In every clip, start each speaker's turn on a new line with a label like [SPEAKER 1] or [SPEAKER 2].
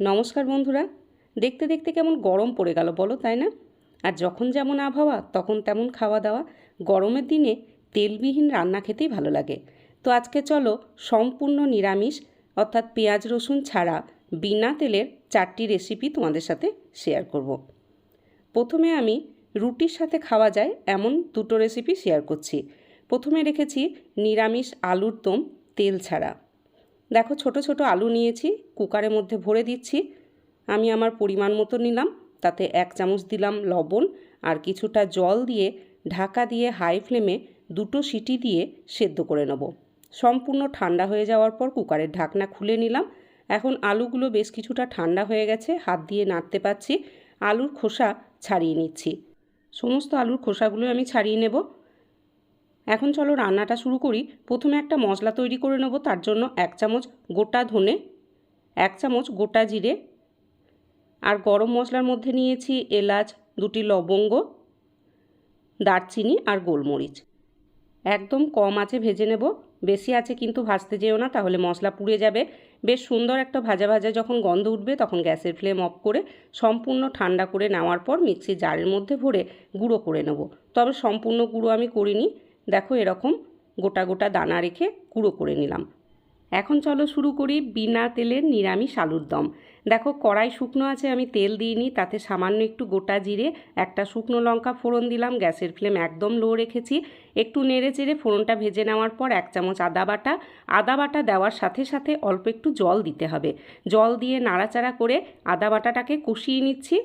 [SPEAKER 1] নমস্কার বন্ধুরা। দেখতে দেখতে কেমন গরম পড়ে গেল বলো, তাই না? আর যখন যেমন আবহাওয়া, তখন তেমন খাওয়া দাওয়া। গরমের দিনে তেলবিহীন রান্না খেতেই ভালো লাগে। তো আজকে চলো সম্পূর্ণ নিরামিষ, অর্থাৎ পেঁয়াজ রসুন ছাড়া বিনা তেলের চারটি রেসিপি তোমাদের সাথে শেয়ার করব। প্রথমে আমি রুটির সাথে খাওয়া যায় এমন দুটো রেসিপি শেয়ার করছি। প্রথমে রেখেছি নিরামিষ আলুর দম তেল ছাড়া। দেখো ছোট ছোট আলু নিয়েছি, কুকারের মধ্যে ভরে দিচ্ছি। আমি আমার পরিমাণ মতো নিলাম, তাতে এক চামচ দিলাম লবণ আর কিছুটা জল দিয়ে ঢাকা দিয়ে হাই ফ্লেমে দুটো সিটি দিয়ে সেদ্ধ করে নেব। সম্পূর্ণ ঠান্ডা হয়ে যাওয়ার পর কুকারের ঢাকনা খুলে নিলাম। এখন আলুগুলো বেশ কিছুটা ঠান্ডা হয়ে গেছে, হাত দিয়ে নাড়তে পারছি। আলুর খোসা ছাড়িয়ে নিচ্ছি। সমস্ত আলুর খোসাগুলো আমি ছাড়িয়ে নেব। এখন চলো রান্নাটা শুরু করি। প্রথমে একটা মশলা তৈরি করে নেব, তার জন্য এক চামচ গোটা ধনে, এক চামচ গোটা জিরে আর গরম মশলার মধ্যে নিয়েছি এলাচ, দুটি লবঙ্গ, দারচিনি আর গোলমরিচ। একদম কম আছে ভেজে নেব। বেশি আছে কিন্তু ভাজতে যেও না, তাহলে মশলা পুড়ে যাবে। বেশ সুন্দর একটা ভাজা ভাজা যখন গন্ধ উঠবে, তখন গ্যাসের ফ্লেম অফ করে সম্পূর্ণ ঠান্ডা করে নেওয়ার পর মিক্সির জারের মধ্যে ভরে গুঁড়ো করে নেব। তবে সম্পূর্ণ গুঁড়ো আমি করিনি দেখো এরকম গোটা গোটা দানা রেখে কুড়ো করে নিলাম। এখন চলো শুরু করি বিনা তেলের নিরামিষ আলুর দম। দেখো কড়াই শুকনো আছে, আমি তেল দিইনি, তাতে সামান্য একটু গোটা জিরে, একটা শুকনো লঙ্কা ফোড়ন দিলাম, গ্যাসের ফ্লেম একদম লো রেখেছি। একটু নেড়ে চেড়ে ফোড়নটা ভেজে নেওয়ার পর এক চামচ আদা বাটা। আদা বাটা দেওয়ার সাথে সাথে অল্প একটু জল দিতে হবে। জল দিয়ে নাড়াচাড়া করে আদা বাটাটাকে কষিয়ে নিচ্ছি।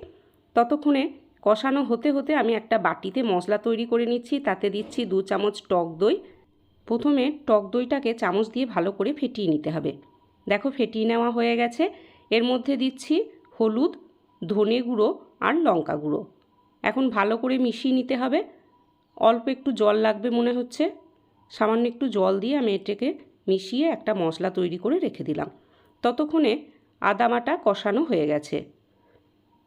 [SPEAKER 1] ততক্ষণে কষানো হতে হতে আমি একটা বাটিতে মশলা তৈরি করে নিচ্ছি, তাতে দিচ্ছি দু চামচ টক দই। প্রথমে টক দইটাকে চামচ দিয়ে ভালো করে ফেটিয়ে নিতে হবে। দেখো ফেটিয়ে নেওয়া হয়ে গেছে। এর মধ্যে দিচ্ছি হলুদ, ধনে গুঁড়ো আর লঙ্কা গুঁড়ো। এখন ভালো করে মিশিয়ে নিতে হবে। অল্প একটু জল লাগবে মনে হচ্ছে। সামান্য একটু জল দিয়ে আমি এটাকে মিশিয়ে একটা মশলা তৈরি করে রেখে দিলাম। ততক্ষণে আদামাটা কষানো হয়ে গেছে।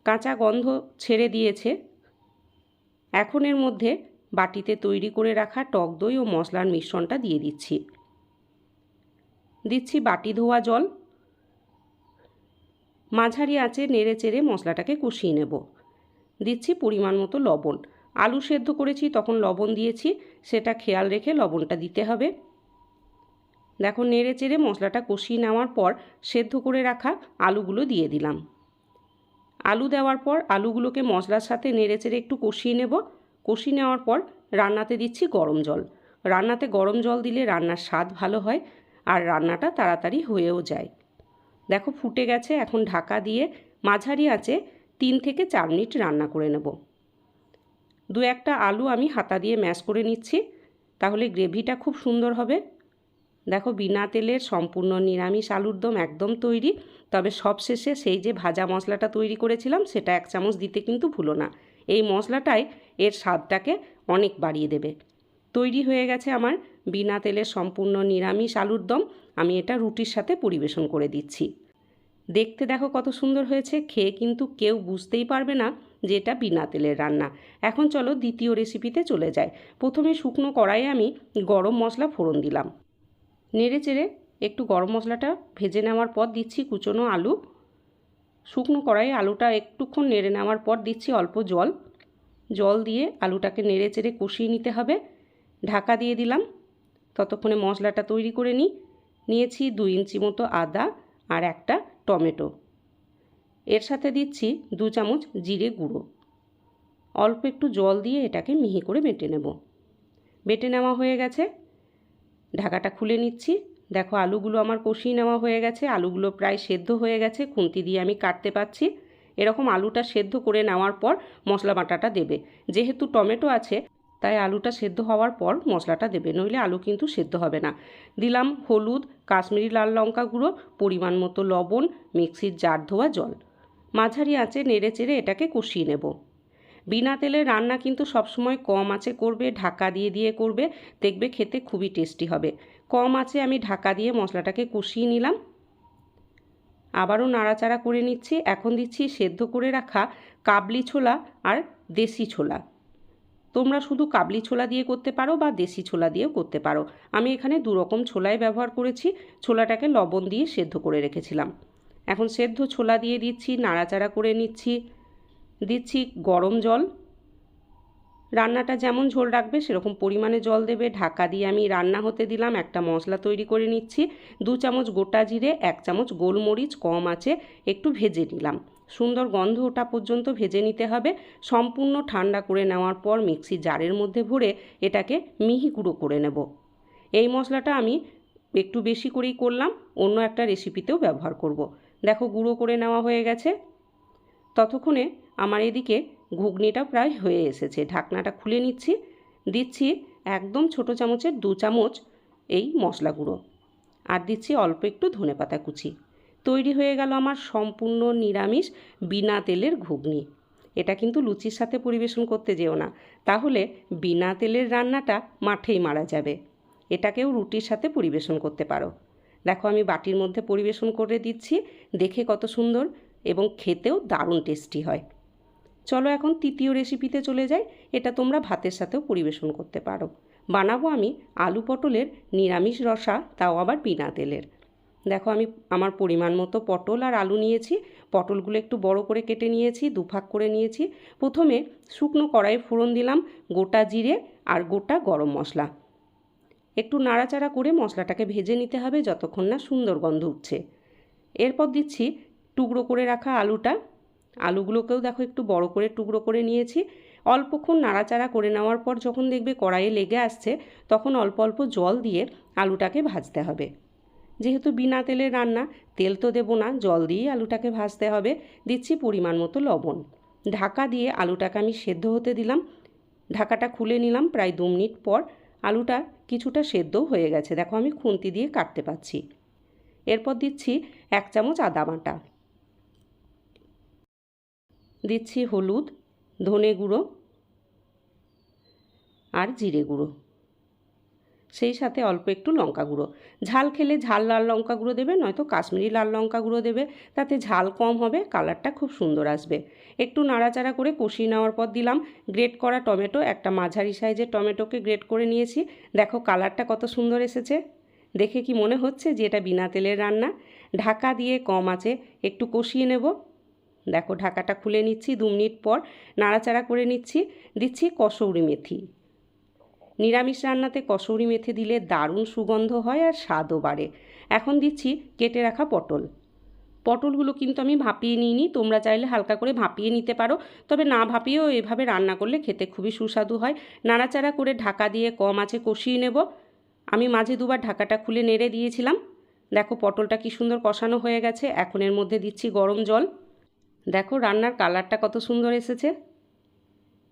[SPEAKER 1] কাঁচা গন্ধ ছেড়ে দিয়েছে। এখন এর মধ্যে বাটিতে তৈরি করে রাখা টক দই ও মশলার মিশ্রণটা দিয়ে দিচ্ছি। দিচ্ছি বাটি ধোয়া জল। মাঝারি আঁচে নেড়ে চেড়ে মশলাটাকে কষিয়ে নেব। দিচ্ছি পরিমাণ মতো লবণ। আলু সেদ্ধ করেছি, তখন লবণ দিয়েছি। সেটা খেয়াল রেখে লবণটা দিতে হবে। দেখো, নেড়ে চেড়ে মশলাটা কষিয়ে নেওয়ার পর সেদ্ধ করে রাখা আলুগুলো দিয়ে দিলাম। আলু দেওয়ার পর আলুগুলোকে মশলার সাথে নেড়ে চেড়ে একটু কষিয়ে নেব। কষিয়ে নেওয়ার পর রান্নাতে দিচ্ছি গরম জল। রান্নাতে গরম জল দিলে রান্নার স্বাদ ভালো হয় আর রান্নাটা তাড়াতাড়ি হয়েও যায়। দেখো ফুটে গেছে, এখন ঢাকা দিয়ে মাঝারি আছে তিন থেকে চার মিনিট রান্না করে নেব। দু একটা আলু আমি হাতা দিয়ে ম্যাশ করে নিচ্ছি, তাহলে গ্রেভিটা খুব সুন্দর হবে। দেখো, বিনা তেলের সম্পূর্ণ নিরামিষ আলুর দম একদম তৈরি। তবে সবশেষে সেই যে ভাজা মশলাটা তৈরি করেছিলাম, সেটা এক চামচ দিতে কিন্তু ভুলো না। এই মশলাটাই এর স্বাদটাকে অনেক বাড়িয়ে দেবে। তৈরি হয়ে গেছে আমার বিনা তেলের সম্পূর্ণ নিরামিষ আলুর দম। আমি এটা রুটির সাথে পরিবেশন করে দিচ্ছি। দেখতে দেখো কত সুন্দর হয়েছে। খেয়ে কিন্তু কেউ বুঝতেই পারবে না যে এটা বিনা তেলের রান্না। এখন চলো দ্বিতীয় রেসিপিতে চলে যায় প্রথমে শুকনো কড়াইয়ে আমি গরম মশলা ফোড়ন দিলাম। নেড়ে চেড়ে একটু গরম মশলাটা ভেজে নেওয়ার পর দিচ্ছি কুচনো আলু। শুকনো কড়াইয়ে আলুটা একটুক্ষণ নেড়ে নেওয়ার পর দিচ্ছি অল্প জল। জল দিয়ে আলুটাকে নেড়ে চেড়ে কষিয়ে নিতে হবে। ঢাকা দিয়ে দিলাম। ততক্ষণে মশলাটা তৈরি করে নিই। নিয়েছি দুই ইঞ্চি মতো আদা আর একটা টমেটো। এর সাথে দিচ্ছি দু চামচ জিরে গুঁড়ো। অল্প একটু জল দিয়ে এটাকে মিহি করে বেটে নেব। বেটে নেওয়া হয়ে গেছে। ঢাকাটা খুলে নিচ্ছি। দেখো আলুগুলো আমার কষিয়ে নেওয়া হয়ে গেছে। আলুগুলো প্রায় সেদ্ধ হয়ে গেছে। খুন্তি দিয়ে আমি কাটতে পারছি। এরকম আলুটা সেদ্ধ করে নেওয়ার পর মশলা বাটাটা দেবে। যেহেতু টমেটো আছে, তাই আলুটা সেদ্ধ হওয়ার পর মশলাটা দেবে। নইলে আলু কিন্তু সেদ্ধ হবে না। দিলাম হলুদ, কাশ্মীরি লাল লঙ্কা গুঁড়ো, পরিমাণ মতো লবণ, মিক্সির জার ধোয়া জল। মাঝারি আঁচে নেড়ে চেড়ে এটাকে কষিয়ে নেব। বিনা তেলে রান্না কিন্তু সবসময় কম আঁচে করবে, ঢাকা দিয়ে দিয়ে করবে, দেখবে খেতে খুবই টেস্টি হবে। কম আঁচে আমি ঢাকা দিয়ে মশলাটাকে কষিয়ে নিলাম। আবারও নাড়াচাড়া করে নিচ্ছি। এখন দিচ্ছি সেদ্ধ করে রাখা কাবলি ছোলা আর দেশি ছোলা। তোমরা শুধু কাবলি ছোলা দিয়ে করতে পারো বা দেশি ছোলা দিয়েও করতে পারো। আমি এখানে দু রকম ছোলাই ব্যবহার করেছি। ছোলাটাকে লবণ দিয়ে সেদ্ধ করে রেখেছিলাম। এখন সেদ্ধ ছোলা দিয়ে দিচ্ছি, নাড়াচাড়া করে নিচ্ছি। দিচ্ছি গরম জল। রান্নাটা যেমন ঝোল রাখবে, সেরকম পরিমাণে জল দেবে। ঢাকা দিয়ে আমি রান্না হতে দিলাম একটা মশলা তৈরি করে নিচ্ছি। দু চামচ গোটা জিরে, এক চামচ গোলমরিচ, কম আছে, একটু ভেজে নিলাম। সুন্দর গন্ধ ওটা পর্যন্ত ভেজে নিতে হবে। সম্পূর্ণ ঠান্ডা করে নেওয়ার পর মিক্সি জারের মধ্যে ভরে এটাকে মিহি গুঁড়ো করে নেব। এই মশলাটা আমি একটু বেশি করেই করলাম, অন্য একটা রেসিপিতেও ব্যবহার করব। দেখো, গুঁড়ো করে নেওয়া হয়ে গেছে। ততক্ষণে আমার এদিকে ঘুগনিটা প্রায় হয়ে এসেছে। ঢাকনাটা খুলে নিচ্ছি, দিচ্ছি একদম ছোট চামচের দু চামচ এই মশলা গুঁড়ো আর দিচ্ছি অল্প একটু ধনে পাতা কুচি। তৈরি হয়ে গেল আমার সম্পূর্ণ নিরামিষ বিনা তেলের ঘুগনি। এটা কিন্তু লুচির সাথে পরিবেশন করতে যেও না, তাহলে বিনা তেলের রান্নাটা মাঠেই মারা যাবে। এটাকেও রুটির সাথে পরিবেশন করতে পারো। দেখো আমি বাটির মধ্যে পরিবেশন করে দিচ্ছি, দেখে কত সুন্দর এবং খেতেও দারুণ টেস্টি হয়। চলো এখন তৃতীয় রেসিপিতে চলে যাই। এটা তোমরা ভাতের সাথেও পরিবেশন করতে পারো। বানাবো আমি আলু পটলের নিরামিষ রসা, তাও আবার বিনা তেলের। দেখো আমি আমার পরিমাণ মতো পটল আর আলু নিয়েছি। পটলগুলো একটু বড় করে কেটে নিয়েছি দুফাক করে নিয়েছি। প্রথমে শুকনো কড়াই ফোড়ন দিলাম গোটা জিরে আর গোটা গরম মশলা। একটু নাড়াচাড়া করে মশলাটাকে ভেজে নিতে হবে যতক্ষণ না সুন্দর গন্ধ উঠছে। এরপর দিচ্ছি টুকরো করে রাখা আলুটা। আলুগুলোকেও দেখো একটু বড় করে টুকরো করে নিয়েছি। অল্পক্ষণ নাড়াচাড়া করে নেওয়ার পর যখন দেখবে কড়াইয়ে লেগে আসছে, তখন অল্প অল্প জল দিয়ে আলুটাকে ভাজতে হবে। যেহেতু বিনা তেলের রান্না, তেল তো দেবো না, জল দিয়েই আলুটাকে ভাজতে হবে। দিচ্ছি পরিমাণ মতো লবণ। ঢাকা দিয়ে আলুটাকে আমি সেদ্ধ হতে দিলাম। ঢাকাটা খুলে নিলাম প্রায় দু মিনিট পর। আলুটা কিছুটা সেদ্ধও হয়ে গেছে। দেখো আমি খুন্তি দিয়ে কাটতে পাচ্ছি এরপর দিচ্ছি এক চামচ আদা বাটা। দিচ্ছি হলুদ, ধনে গুঁড়ো আর জিরে গুঁড়ো। সেই সাথে অল্প একটু লঙ্কা গুঁড়ো। ঝাল খেলে ঝাল লাল লঙ্কা গুঁড়ো দেবে, নয়তো কাশ্মীরি লাল লঙ্কা গুঁড়ো দেবে। তাতে ঝাল কম হবে, কালারটা খুব সুন্দর আসবে। একটু নাড়াচাড়া করে কষিয়ে নেওয়ার পর দিলাম গ্রেট করা টমেটো। একটা মাঝারি সাইজের টমেটোকে গ্রেট করে নিয়েছি। দেখো কালারটা কত সুন্দর এসেছে। দেখে কি মনে হচ্ছে যে এটা বিনা তেলের রান্না? ঢাকা দিয়ে কম আছে, একটু কষিয়ে নেব। দেখো ঢাকাটা খুলে নিচ্ছি, দু মিনিট পর নাড়াচাড়া করে নিচ্ছি, দিচ্ছি কসৌরি মেথি। নিরামিষ রান্নাতে কসৌরি মেথি দিলে দারুণ সুগন্ধ হয় আর স্বাদও বাড়ে। এখন দিচ্ছি কেটে রাখা পটল। পটলগুলো কিন্তু আমি ভাপিয়ে নিইনি, তোমরা চাইলে হালকা করে ভাপিয়ে নিতে পারো, তবে না ভাপিয়েও এভাবে রান্না করলে খেতে খুবই সুস্বাদু হয়। নাড়াচাড়া করে ঢাকা দিয়ে কম আছে কষিয়ে নেব। আমি মাঝে দুবার ঢাকাটা খুলে নেড়ে দিয়েছিলাম। দেখো পটলটা কি সুন্দর কষানো হয়ে গেছে, এখন এর মধ্যে দিচ্ছি গরম জল। দেখো রান্নার কালারটা কত সুন্দর এসেছে।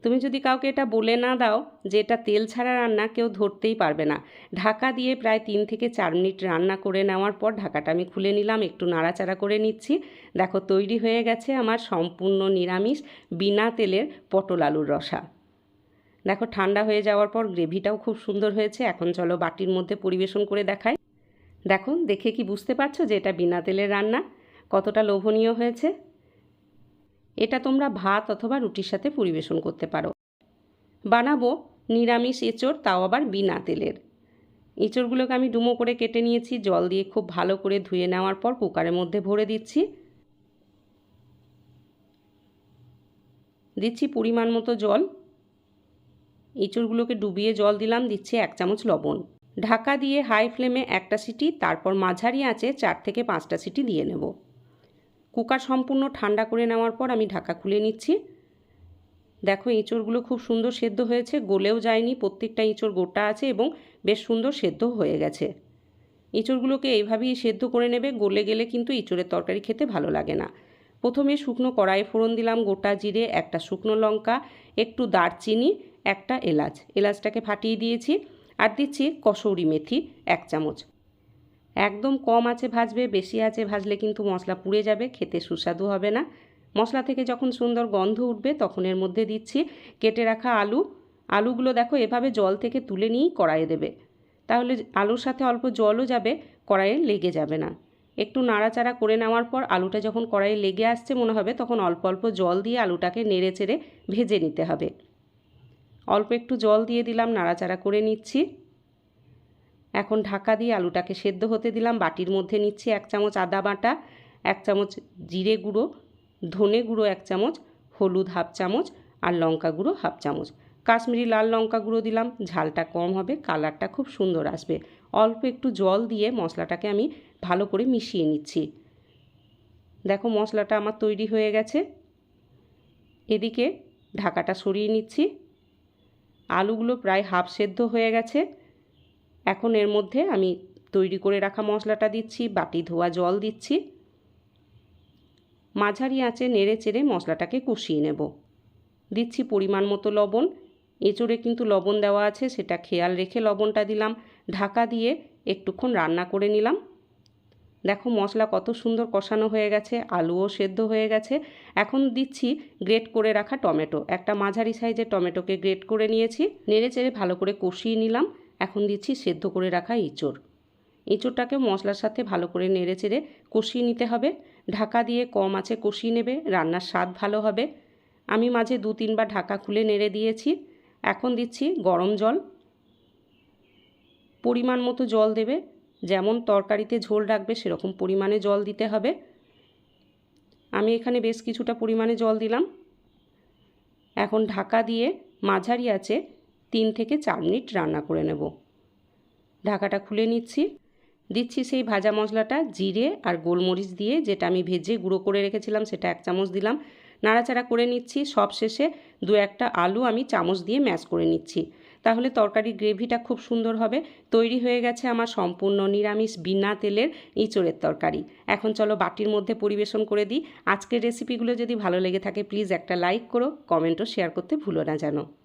[SPEAKER 1] তুমি যদি কাউকে এটা বলে না দাও যে এটা তেল ছাড়া রান্না, কেউ ধরতেই পারবে না। ঢাকা দিয়ে প্রায় তিন থেকে চার মিনিট রান্না করে নেওয়ার পর ঢাকাটা আমি খুলে নিলাম, একটু নাড়াচাড়া করে নিচ্ছি। দেখো তৈরি হয়ে গেছে আমার সম্পূর্ণ নিরামিষ বিনা তেলের পটল আলুর রসা। দেখো ঠান্ডা হয়ে যাওয়ার পর গ্রেভিটাও খুব সুন্দর হয়েছে। এখন চলো বাটির মধ্যে পরিবেশন করে দেখাই। দেখো, দেখে কি বুঝতে পারছ যে এটা বিনা তেলের রান্না? কতটা লোভনীয় হয়েছে? এটা তোমরা ভাত অথবা রুটির সাথে পরিবেশন করতে পারো। বানাবো নিরামিষ এঁচড়, তাও আবার বিনা তেলের। এঁচড়গুলোকে আমি ডুমো করে কেটে নিয়েছি, জল দিয়ে খুব ভালো করে ধুয়ে নেওয়ার পর কুকারের মধ্যে ভরে দিচ্ছি। দিচ্ছি পরিমাণ মতো জল। এঁচড়গুলোকে ডুবিয়ে জল দিলাম, দিচ্ছি এক চামচ লবণ। ঢাকা দিয়ে হাই ফ্লেমে একটা সিটি, তারপর মাঝারি আঁচে চার থেকে পাঁচটা সিটি দিয়ে নেব। কুকার সম্পূর্ণ ঠান্ডা করে নেওয়ার পর আমি ঢাকা খুলে নিচ্ছি। দেখো এঁচড়গুলো খুব সুন্দর সেদ্ধ হয়েছে, গলেও যায়নি, প্রত্যেকটা এঁচড় গোটা আছে এবং বেশ সুন্দর সেদ্ধ হয়ে গেছে। এঁচড়গুলোকে এইভাবেই সেদ্ধ করে নেবে, গলে গেলে কিন্তু এঁচড়ের তরকারি খেতে ভালো লাগে না। প্রথমে শুকনো কড়াই ফোড়ন দিলাম, গোটা জিরে, একটা শুকনো লঙ্কা, একটু দারচিনি, একটা এলাচ। এলাচটাকে ফাটিয়ে দিয়েছি। আর দিচ্ছি কসৌরি মেথি, এক চামচ। একদম কম আছে ভাজবে, বেশি আছে ভাজলে কিন্তু মশলা পুড়ে যাবে, খেতে সুস্বাদু হবে না। মশলা থেকে যখন সুন্দর গন্ধ উঠবে তখন এর মধ্যে দিচ্ছি কেটে রাখা আলু। আলুগুলো দেখো এভাবে জল থেকে তুলে নিয়েই কড়াইয়ে দেবে। তাহলে আলুর সাথে অল্প জলও যাবে, কড়াইয়ে লেগে যাবে না। একটু নাড়াচাড়া করে নেওয়ার পর আলুটা যখন কড়াইয়ে লেগে আসছে মনে হবে, তখন অল্প অল্প জল দিয়ে আলুটাকে নেড়ে চেড়ে ভেজে নিতে হবে। অল্প একটু জল দিয়ে দিলাম, নাড়াচাড়া করে নিচ্ছি। এখন ঢাকা দিয়ে আলুটাকে সেদ্ধ হতে দিলাম। বাটির মধ্যে নিচ্ছি এক চামচ আদা বাটা, এক চামচ জিরে গুঁড়ো, ধনে গুঁড়ো এক চামচ, হলুদ হাফ চামচ আর লঙ্কা গুঁড়ো হাফ চামচ। কাশ্মীরি লাল লঙ্কা গুঁড়ো দিলাম। ঝালটা কম হবে, কালারটা খুব সুন্দর আসবে। অল্প একটু জল দিয়ে মশলাটাকে আমি ভালো করে মিশিয়ে নিচ্ছি। দেখো মশলাটা আমার তৈরি হয়ে গেছে। এদিকে ঢাকাটা সরিয়ে নিচ্ছি। আলুগুলো প্রায় হাফ সেদ্ধ হয়ে গেছে। এখন এর মধ্যে আমি তৈরি করে রাখা মশলাটা দিচ্ছি, বাটি ধোয়া জল দিচ্ছি। মাঝারি আঁচে নেড়ে চেড়ে মশলাটাকে কষিয়ে নেব। দিচ্ছি পরিমাণ মতো লবণ। এঁচড়ে কিন্তু লবণ দেওয়া আছে, সেটা খেয়াল রেখে লবণটা দিলাম। ঢাকা দিয়ে একটুক্ষণ রান্না করে নিলাম। দেখো মশলা কত সুন্দর কষানো হয়ে গেছে, আলুও সেদ্ধ হয়ে গেছে। এখন দিচ্ছি গ্রেট করে রাখা টমেটো। একটা মাঝারি সাইজের টমেটোকে গ্রেট করে নিয়েছি। নেড়ে চেড়ে ভালো করে কষিয়ে নিলাম। এখন দিচ্ছি সেদ্ধ করে রাখা ইঁচড় এঁচোড়টাকে মশলার সাথে ভালো করে নেড়ে চেড়ে কষিয়ে নিতে হবে। ঢাকা দিয়ে কম আছে কষিয়ে নেবে, রান্নার স্বাদ ভালো হবে। আমি মাঝে দু তিনবার ঢাকা খুলে নেড়ে দিয়েছি। এখন দিচ্ছি গরম জল। পরিমাণ মতো জল দেবে। যেমন তরকারিতে ঝোল রাখবে সেরকম পরিমাণে জল দিতে হবে। আমি এখানে বেশ কিছুটা পরিমাণে জল দিলাম। এখন ঢাকা দিয়ে মাঝারি আছে তিন থেকে চার মিনিট রান্না করে নেব। ঢাকাটা খুলে নিচ্ছি। দিচ্ছি সেই ভাজা মশলাটা, জিরে আর গোলমরিচ দিয়ে, যেটা আমি ভেজে গুঁড়ো করে রেখেছিলাম, সেটা এক চামচ দিলাম। নাড়াচাড়া করে নিচ্ছি। সব শেষে দু একটা আলু আমি চামচ দিয়ে ম্যাশ করে নিচ্ছি। তাহলে তরকারির গ্রেভিটা খুব সুন্দর হবে। তৈরি হয়ে গেছে আমার সম্পূর্ণ নিরামিষ বিনা তেলের ইঁচড়ের তরকারি। এখন চলো বাটির মধ্যে পরিবেশন করে দিই। আজকের রেসিপিগুলো যদি ভালো লেগে থাকে, প্লিজ একটা লাইক করো, কমেন্টও শেয়ার করতে ভুলো না জানো